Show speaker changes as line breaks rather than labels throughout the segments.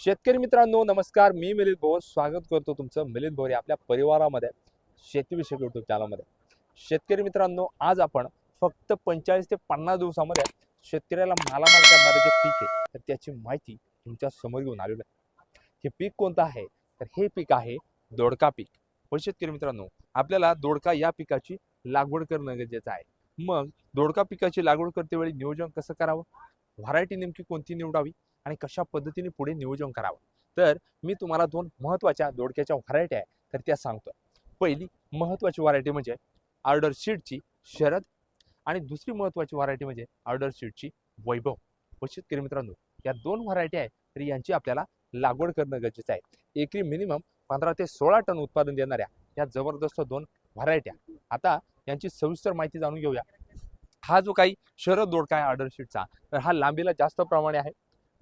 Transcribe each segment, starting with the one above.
शेतकरी मित्रांनो नमस्कार. मी मिलित भोर स्वागत करतो तुमचं मिलित भोर आपल्या परिवारामध्ये शेतीविषयक युट्यूब चॅनलमध्ये शेतकरी मित्रांनो आज आपण फक्त पंचेचाळीस ते पन्नास दिवसामध्ये शेतकऱ्याला मालामाल करणारे जे पीक आहे तर त्याची माहिती तुमच्यासमोर घेऊन आलेलं आहे. हे पीक कोणतं आहे? तर हे पीक आहे दोडका पीक. पण शेतकरी मित्रांनो आपल्याला दोडका या पिकाची लागवड करणं गरजेचं आहे. मग दोडका पिकाची लागवड करते वेळी नियोजन कसं करावं? व्हरायटी नेमकी कोणती निवडावी? आणि कशा पद्धतीने पुढे नियोजन करावं? तर मी तुम्हाला दोन महत्त्वाच्या दोडक्याच्या व्हरायटी आहे तर त्या सांगतो पहिली महत्त्वाची व्हरायटी म्हणजे ऑर्डर शीटची शरद आणि दुसरी महत्त्वाची व्हरायटी म्हणजे ऑर्डर शीटची वैभव. व शेतकरी मित्रांनो या दोन व्हरायटी आहे तर यांची आपल्याला लागवड करणं गरजेचं आहे. एकरी मिनिमम पंधरा ते सोळा टन उत्पादन देणाऱ्या या जबरदस्त दोन व्हरायट्या आता यांची सविस्तर माहिती जाणून घेऊया. हा जो काही शरद दोडका आहे ऑर्डर शीटचा तर हा लांबीला जास्त प्रमाणे आहे.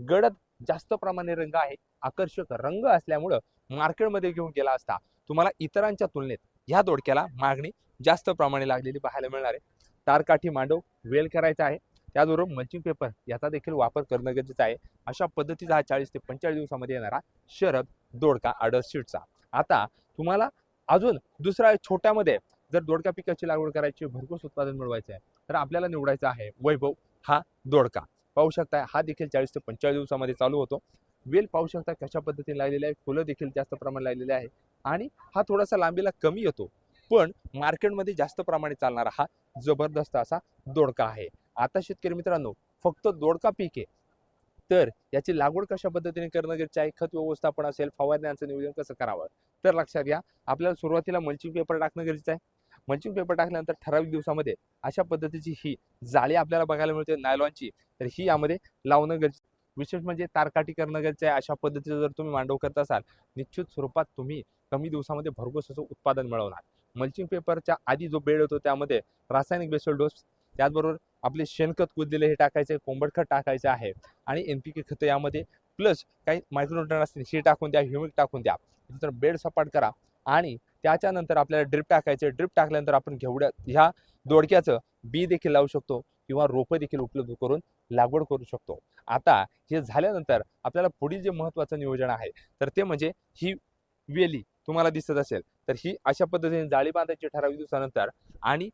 गडद जास्त प्रमाणे रंग आहे. आकर्षक रंग असल्यामुळं मार्केटमध्ये घेऊन गेला असता. तुम्हाला इतरांच्या तुलनेत ह्या दोडक्याला मागणी जास्त प्रमाणे लागलेली पाहायला मिळणार आहे. तारकाठी मांडव वेल करायचा आहे. त्याचबरोबर मल्चिंग पेपर याचा देखील वापर करणं गरजेचं आहे. अशा पद्धतीचा हा चाळीस ते पंचेचाळीस दिवसामध्ये येणारा शरद दोडका आडर शीटचा आता तुम्हाला अजून दुसरा छोट्यामध्ये जर दोडका पिकाची लागवड करायची भरघोस उत्पादन मिळवायचं आहे तर आपल्याला निवडायचं आहे वैभव हा दोडका. पाहू शकता हा देखील चाळीस ते पंचेचाळीस दिवसामध्ये चालू होतो. वेल पाहू शकता कशा पद्धतीने लागलेले आहे. फुलं देखील जास्त प्रमाणात लागलेली आहे. आणि हा थोडासा लांबीला कमी येतो. पण मार्केटमध्ये जास्त प्रमाणे चालणारा हा जबरदस्त असा दोडका आहे. आता शेतकरी मित्रांनो फक्त दोडका पीक आहे. तर याची लागवड कशा पद्धतीने करणं गरजेचं आहे? खत व्यवस्थापन असेल फवारण्यांचं नियोजन कसं करावं? तर लक्षात घ्या आपल्याला सुरुवातीला मल्चिंग पेपर टाकणं गरजेचं आहे. मल्चिंग पेपर टाकल्यानंतर ठराविक दिवसामध्ये अशा पद्धतीची ही जाळी आपल्याला बघायला मिळते नायलॉनची. तर ही यामध्ये लावणं गरजेचं विशेष म्हणजे तारकाटी करणं गरजेचं आहे. अशा पद्धतीचं जर तुम्ही मांडव करत असाल निश्चित स्वरूपात तुम्ही कमी दिवसामध्ये भरघोस असं उत्पादन मिळवणार. मल्चिंग पेपरच्या आधी जो बेड होतो त्यामध्ये रासायनिक बेसल डोस त्याचबरोबर आपले शेणखत कुदलेले हे टाकायचे कोंबड खत टाकायचे आहे आणि एन पी के खतं यामध्ये प्लस काही मायक्रोन्युट्रन असतील हे टाकून द्या ह्युमिक टाकून द्या. नंतर बेड सपाट करा. आणि त्याच्यानंतर आपल्याला ड्रिप टाकायचे. ड्रिप टाकल्यानंतर आपण घेवड्या ह्या दोडक्याचं बी देखील लावू शकतो किंवा रोपं देखील उपलब्ध करून लागवड करू शकतो. आता हे झाल्यानंतर आपल्याला पुढील जे महत्त्वाचं नियोजन आहे तर ते म्हणजे ही वेली तुम्हाला दिसत असेल तर ही अशा पद्धतीने जाळी बांधायची ठराविक दिवसानंतर आणि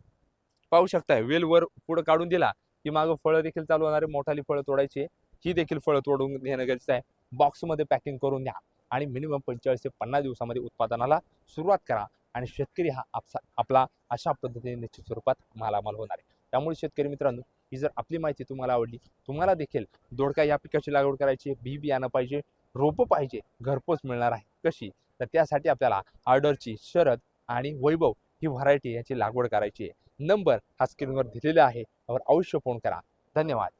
पाहू शकताय वेल वर पुढं काढून दिला की मागं फळं देखील चालू होणारे मोठाली फळं तोडायची ही देखील फळं तोडून घेणं गरजेचं आहे. बॉक्समध्ये पॅकिंग करून घ्या आणि मिनिमम पंचेचाळीस ते पन्नास दिवसामध्ये उत्पादनाला सुरुवात करा. आणि शेतकरी हा आपसा आपला अशा पद्धतीने निश्चित स्वरूपात मालामाल होणार आहे. त्यामुळे शेतकरी मित्रांनो ही जर आपली माहिती तुम्हाला आवडली तुम्हाला देखील दोडका या पिकाची लागवड करायची बी बियाणं पाहिजे रोपं पाहिजे घरपोच मिळणार आहे. कशी? तर त्यासाठी आपल्याला ऑर्डरची शरद आणि वैभव ही व्हरायटी याची लागवड करायची आहे. नंबर हा स्क्रीनवर दिलेला आहे. त्यावर अवश्य फोन करा. धन्यवाद.